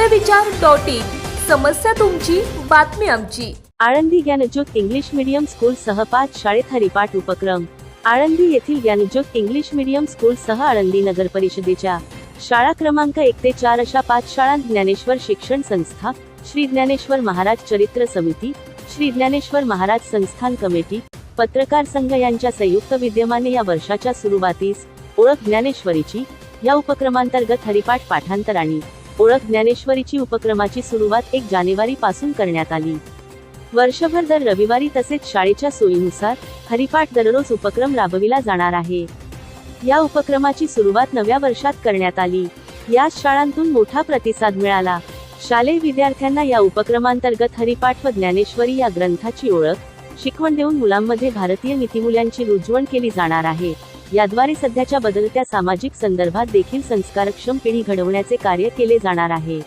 सत्यविचार dot in. समस्या तुमची बातमी आमची. Alandi Dnyanjyot English medium school सह पाच शाळेत हरिपाठ उपक्रम. आळंदी येथील ज्ञानज्योत इंग्लिश मीडियम स्कूल सह आळंदी नगर परिषदेच्या शाळा क्रमांक एक ते चार अशा पाच शाळांत ज्ञानेश्वर शिक्षण संस्था श्री ज्ञानेश्वर महाराज चरित्र समिती श्री ज्ञानेश्वर महाराज संस्थान कमिटी पत्रकार संघ यांच्या संयुक्त विद्यमाने या वर्षाच्या सुरुवातीस ओळख ज्ञानेश्वरीची या उपक्रमांतर्गत हरिपाठ पाठांतर आणि ओळख ज्ञानेश्वरीची उपक्रमाची सुरुवात एक जानेवारी पासून करण्यात आली. वर्षभर दर रविवारी तसेच शाळेच्या सोयीनुसार हरिपाठ दररोज उपक्रम राबविला जाणार आहे. या उपक्रमाची सुरुवात नव्या वर्षात करण्यात आली. याच शाळांतून मोठा प्रतिसाद मिळाला. शालेय विद्यार्थ्यांना या उपक्रमांतर्गत हरिपाठ व ज्ञानेश्वरी या ग्रंथाची ओळख शिकवण देऊन मुलांमध्ये भारतीय नीतिमूल्यांची रुजवण केली जाणार आहे. याद्वारे सध्याच्या बदलत्या सामाजिक संदर्भात देखील संस्कारक्षम पिढी घडवण्याचे कार्य केले जाणार आहे.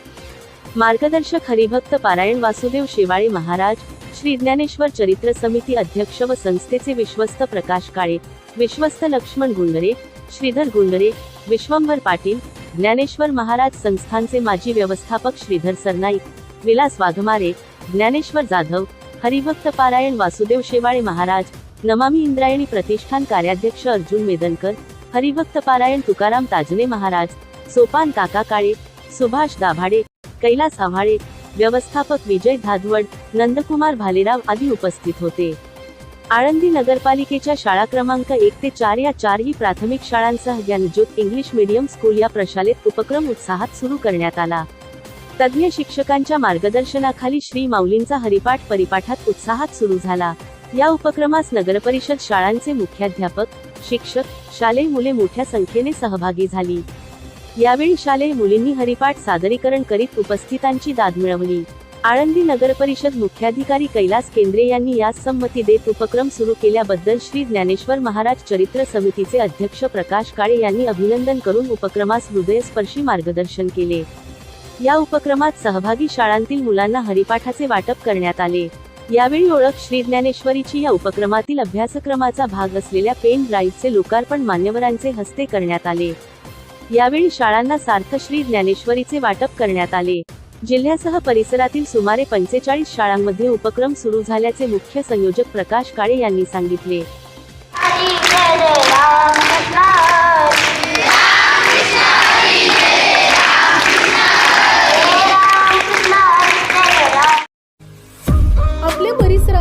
मार्गदर्शक हरिभक्त पारायण वासुदेव शेवाळे महाराज श्री ज्ञानेश्वर चरित्र समिती अध्यक्ष व संस्थेचे विश्वस्त प्रकाश काळे विश्वस्त लक्ष्मण गुंडरे श्रीधर गुंडरे विश्वंभर पाटील ज्ञानेश्वर महाराज संस्थानचे माजी व्यवस्थापक श्रीधर सरनाईक विलास वाघमारे ज्ञानेश्वर जाधव हरिभक्त पारायण वासुदेव शेवाळे महाराज नमामी इंद्रायणी प्रतिष्ठान कार्याध्यक्ष अर्जुन मेदनकर हरिभक्त पारायण तुकाराम ताजने महाराज सोपान काका काळे सुभाष दाभाडे कैलास आव्हाळे व्यवस्थापक विजय धादवड नंदकुमार भालेराव आदी उपस्थित होते. आळंदी नगरपालिकेच्या शाळा क्रमांक एक ते चार या चारही प्राथमिक शाळांसह ज्ञानज्योत इंग्लिश मीडियम स्कूल या प्रशालेत उपक्रम उत्साहात सुरू करण्यात आला. तज्ज्ञ शिक्षकांच्या मार्गदर्शनाखाली श्री माऊलींचा हरिपाठ परिपाठात उत्साहात सुरू झाला. या उपक्रमास नगरपरिषद शाळांचे मुख्याध्यापक शिक्षक शालेय मुले मोठ्या संख्येने सहभागी झाली. यावेळी शालेय मुलींनी हरिपाठ सादरीकरण करीत उपस्थितांची दाद मिळवली. आळंदी नगरपरिषद मुख्याधिकारी कैलास केंद्रे यांनी यास संमती देत उपक्रम सुरू केल्याबद्दल श्री ज्ञानेश्वर महाराज चरित्र समितीचे अध्यक्ष प्रकाश काळे यांनी अभिनंदन करून उपक्रमास हृदयस्पर्शी मार्गदर्शन केले. या उपक्रमात सहभागी शाळांतील मुलांना हरिपाठाचे वाटप करण्यात आले. यावेळी ओळख श्री ज्ञानेश्वरीची या उपक्रमातील अभ्यासक्रमाचा भाग असलेल्या पेन ड्राईव्हचे लोकार्पण मान्यवरांचे हस्ते करण्यात आले. यावेळी शाळांना सार्थ श्री ज्ञानेश्वरीचे वाटप करण्यात आले. जिल्ह्यासह परिसरातील सुमारे पंचेचाळीस शाळांमध्ये उपक्रम सुरू झाल्याचे मुख्य संयोजक प्रकाश काळे यांनी सांगितले.